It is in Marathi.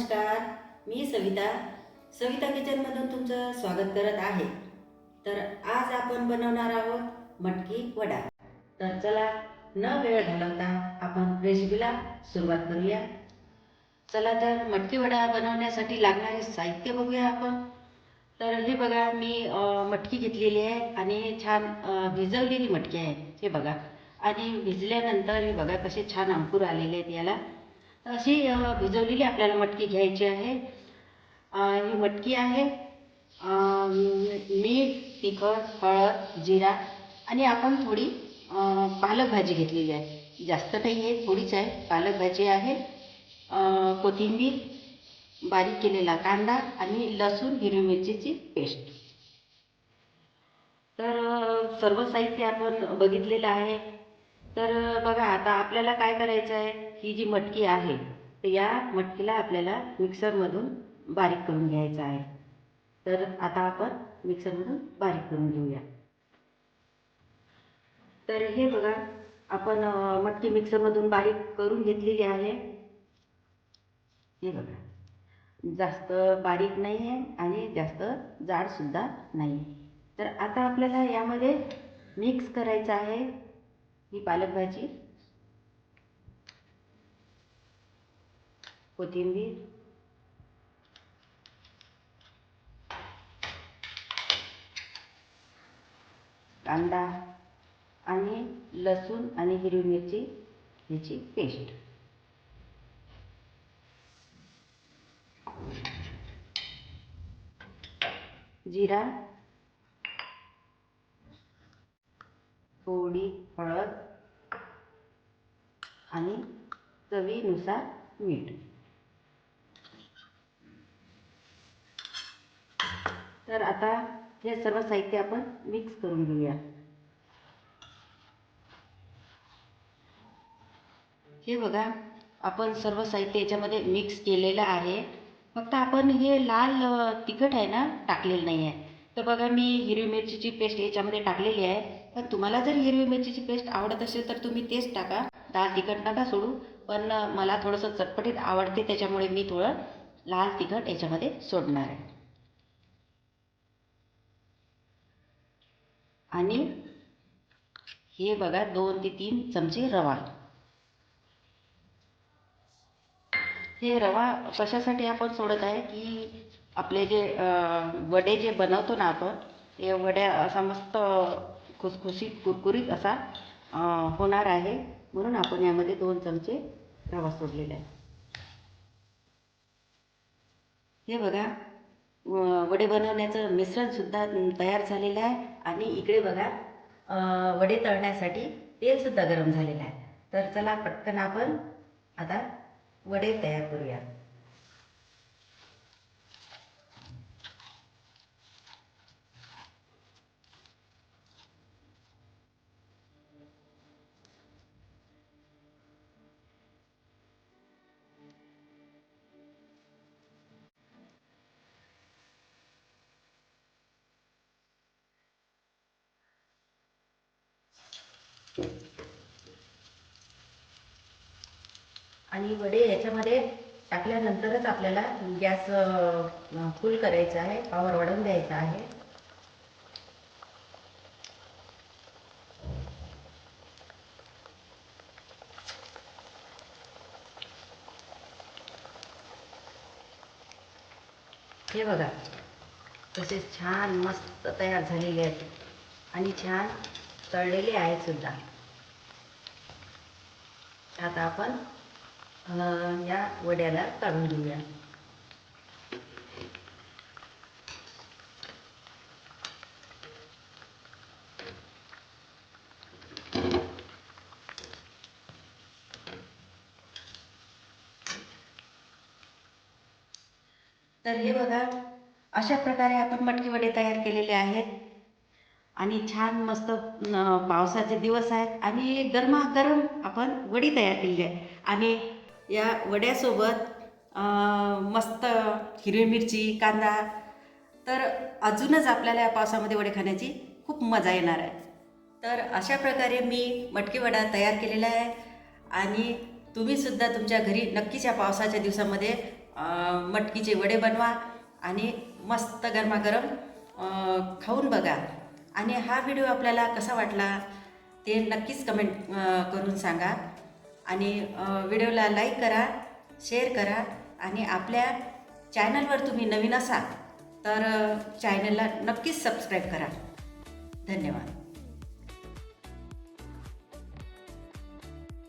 नमस्कार मी सविता. सविता किचनमधून तुमचं स्वागत करत आहे. तर आज आपण बनवणार आहोत मटकी वडा. तर चला न वेळ घालवता आपण रेसिपीला सुरुवात करूया. चला तर मटकी वडा बनवण्यासाठी लागणारे साहित्य बघूया आपण. तर हे बघा मी मटकी घेतलेली आहे आणि छान भिजवलेली मटकी आहे. हे बघा. आणि भिजल्यानंतर हे बघा कसे छान अंकुर आलेले आहेत याला. अशी भिजवलेली आपल्याला मटकी घ्यायची आहे. ही मटकी आहे. मीठ तिखट हळद जिरा आणि आपण थोडी पालक भाजी घेतलेली आहे. जास्त नाही आहे थोडीच आहे. पालक भाजी आहे. कोथिंबीर बारीक केलेला कांदा आणि लसूण हिरवी मिरचीची पेस्ट. तर सर्व साहित्य आपण बघितलेलं आहे. तर बघा आता आपल्याला काय करायचं आहे? ही जी मटकी आहे तर या मटकीला आपल्याला मिक्सरमधून बारीक करून घ्यायचं आहे. तर आता आपण मिक्सरमधून बारीक करून घेऊया. तर हे बघा आपण मटकी मिक्सरमधून बारीक करून घेतलेली आहे. हे बघा जास्त बारीक नाही आहे आणि जास्त जाडसुद्धा नाही तर आता आपल्याला यामध्ये मिक्स करायचं आहे. ही पालक भाजी कोथिंबीर कांदा आणि लसूण आणि हिरवी मिरची ह्याची पेस्ट. जिरा थोडी हळद आणि चवीनुसार मीठ. तर आता हे सर्व साहित्य आपण मिक्स करून घेऊया. हे बघा आपण सर्व साहित्य याच्यामध्ये मिक्स केलेलं आहे. फक्त आपण हे लाल तिखट आहे ना टाकलेलं नाही आहे तर बघा मी हिरवी मिरचीची पेस्ट याच्यामध्ये टाकलेली आहे. पण तुम्हाला जर हिरवी मिरचीची पेस्ट आवडत असेल तर तुम्ही तेच टाका. लाल तिखट नका सोडू. पण मला थोडंसं चटपटीत आवडते त्याच्यामुळे मी थोडं लाल तिखट याच्यामध्ये सोडणार आहे. आणि हे बघा दोन ते तीन चमचे रवा. हे रवा कशासाठी आपण सोडत आहे की आपले जे वडे जे बनवतो ना आपण ते वड्या असा मस्त खुसखुशीत कुरकुरीत असा होणार आहे. म्हणून आपण यामध्ये दोन चमचे रवा सोडलेला आहे. हे बघा वडे बनवण्याचं मिश्रणसुद्धा तयार झालेलं आहे. आणि इकडे बघा वडे तळण्यासाठी तेलसुद्धा गरम झालेलं आहे. तर चला पटकन आपण आता वडे तयार करूया आणि वडे याच्यामध्ये टाकल्यानंतरच आपल्याला गॅस फुल करायचा आहे पावर वाढवून द्यायचा आहे. हे बघा तसेच छान मस्त तयार झालेले आहेत. आणि छान तळलेली आहेत सुद्धा. आता आपण या वड्याला काढून घेऊया. तर हे बघा अशा प्रकारे आपण मटकी वडे तयार केलेले आहेत. आणि छान मस्त पावसाचे दिवस आहेत. आणि गरमागरम आपण वडी तयार केली आहे. आणि या वड्यासोबत मस्त हिरवी मिरची कांदा तर अजूनच आपल्याला या पावसामध्ये वडे खाण्याची खूप मजा येणार आहे. तर अशा प्रकारे मी मटकी वडा तयार केलेला आहे. आणि तुम्हीसुद्धा तुमच्या घरी नक्कीच या पावसाच्या दिवसामध्ये मटकीचे वडे बनवा आणि मस्त गरमागरम खाऊन बघा. आणि हा व्हिडिओ आपल्याला कसा वाटला ते नक्कीच कमेंट करून सांगा. आणि व्हिडिओला लाईक करा शेअर करा. आणि आपल्या चॅनलवर तुम्ही नवीन असाल तर चॅनलला नक्कीच सबस्क्राईब करा. धन्यवाद.